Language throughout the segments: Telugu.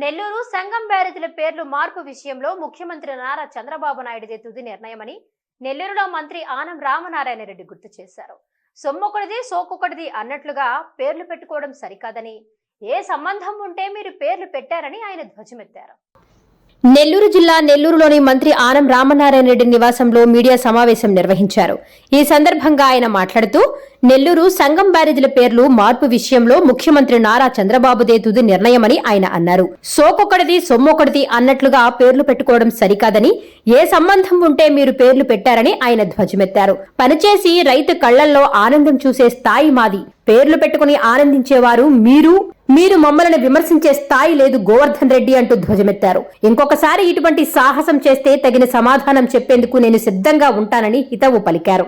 నెల్లూరు సంగం బ్యారేజీల పేర్లు మార్పు విషయంలో ముఖ్యమంత్రి నారా చంద్రబాబు నాయుడుదే తుది నిర్ణయమని నెల్లూరులో మంత్రి ఆనం రామనారాయణ రెడ్డి గుర్తు చేశారు. సొమ్మొకటిది సోకొకటిది అన్నట్లుగా పేర్లు పెట్టుకోవడం సరికాదని ఏ సంబంధం ఉంటే మీరు పేర్లు పెట్టారని ఆయన ధ్వజమెత్తారు. నెల్లూరు జిల్లా నెల్లూరులోని మంత్రి ఆనం రామనారాయణ రెడ్డి నివాసంలో మీడియా సమావేశం నిర్వహించారు. ఈ సందర్భంగా ఆయన మాట్లాడుతూ నెల్లూరు సంగం బ్యారేజీల పేర్లు మార్పు విషయంలో ముఖ్యమంత్రి నారా చంద్రబాబుదే తుది నిర్ణయమని ఆయన అన్నారు. సోకొకటిది సొమ్మొకటిది అన్నట్లుగా పేర్లు పెట్టుకోవడం సరికాదని ఏ సంబంధం ఉంటే మీరు పేర్లు పెట్టారని ఆయన ధ్వజమెత్తారు. పనిచేసి రైతు కళ్ళల్లో ఆనందం చూసే స్థాయి మాది. పేర్లు పెట్టుకుని ఆనందించేవారు మీరు మీరు మమ్మల్ని విమర్శించే స్థాయి లేదు గోవర్ధన్ రెడ్డి అంటూ ధ్వజమెత్తారు. ఇంకొకసారి ఇటువంటి సాహసం చేస్తే తగిన సమాధానం చెప్పేందుకు నేను సిద్ధంగా ఉంటానని హితవు పలికారు.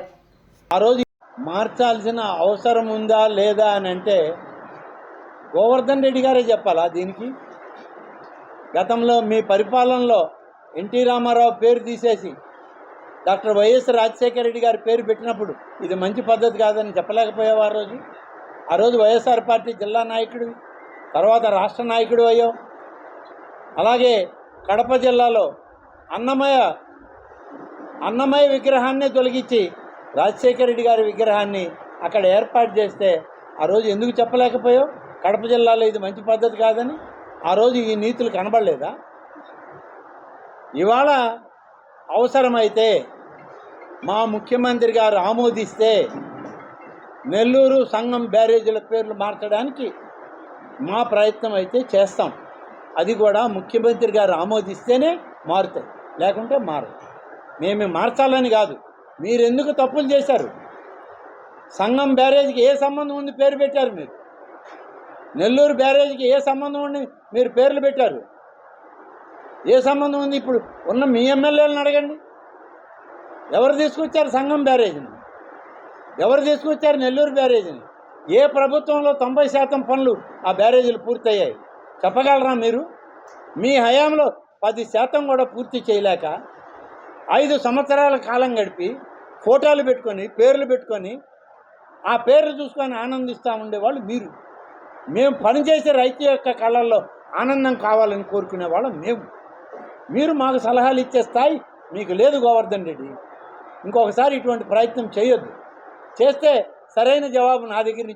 ఆ రోజు మార్చాల్సిన అవసరం ఉందా లేదా అని అంటే గోవర్ధన్ రెడ్డి గారే చెప్పాలా దీనికి? గతంలో మీ పరిపాలనలో ఎన్టీ రామారావు పేరు తీసేసి డాక్టర్ వైఎస్ రాజశేఖర రెడ్డి గారి పేరు పెట్టినప్పుడు ఇది మంచి పద్ధతి కాదని చెప్పలేకపోయావు ఆ రోజు. ఆ రోజు వైఎస్ఆర్ పార్టీ జిల్లా నాయకుడు తర్వాత రాష్ట్ర నాయకుడు అయ్యావు అలాగే కడప జిల్లాలో అన్నమయ్య అన్నమయ్య విగ్రహాన్ని తొలగించి రాజశేఖర రెడ్డి గారి విగ్రహాన్ని అక్కడ ఏర్పాటు చేస్తే ఆ రోజు ఎందుకు చెప్పలేకపోయావు కడప జిల్లాలో ఇది మంచి పద్ధతి కాదని ఆ రోజు ఈ నీతులు కనబడలేదా? ఇవాళ అవసరమైతే మా ముఖ్యమంత్రి గారు ఆమోదిస్తే నెల్లూరు సంఘం బ్యారేజీల పేర్లు మార్చడానికి మా ప్రయత్నం అయితే చేస్తాం. అది కూడా ముఖ్యమంత్రి గారు ఆమోదిస్తేనే మారుతాయి. లేకుంటే మారదు. మేము మార్చాలని కాదు. మీరు ఎందుకు తప్పులు చేశారు? సంఘం బ్యారేజ్కి ఏ సంబంధం ఉంది పేరు పెట్టారు మీరు? నెల్లూరు బ్యారేజ్కి ఏ సంబంధం ఉంది మీరు పేర్లు పెట్టారు? ఏ సంబంధం ఉంది ఇప్పుడు? ఉన్న మీ ఎమ్మెల్యేలను అడగండి. ఎవరు తీసుకొచ్చారు సంఘం బ్యారేజ్ని? ఎవరు తీసుకొచ్చారు నెల్లూరు బ్యారేజ్ని? ఏ ప్రభుత్వంలో తొంభై శాతం పనులు ఆ బ్యారేజీలు పూర్తయ్యాయి? చెప్పగలరా మీరు? మీ హయాంలో పది శాతం కూడా పూర్తి చేయలేక ఐదు సంవత్సరాల కాలం గడిపి ఫోటోలు పెట్టుకొని పేర్లు పెట్టుకొని ఆ పేర్లు చూసుకొని ఆనందిస్తూ ఉండేవాళ్ళు మీరు. మేము పనిచేసే రైతు యొక్క కళల్లో ఆనందం కావాలని కోరుకునే వాళ్ళం మేము. మీరు మాకు సలహాలు ఇచ్చే స్థాయి మీకు లేదు గోవర్ధన్ రెడ్డి. ఇంకొకసారి ఇటువంటి ప్రయత్నం చేయొద్దు. చేస్తే సరైన జవాబు నా దగ్గర నుంచి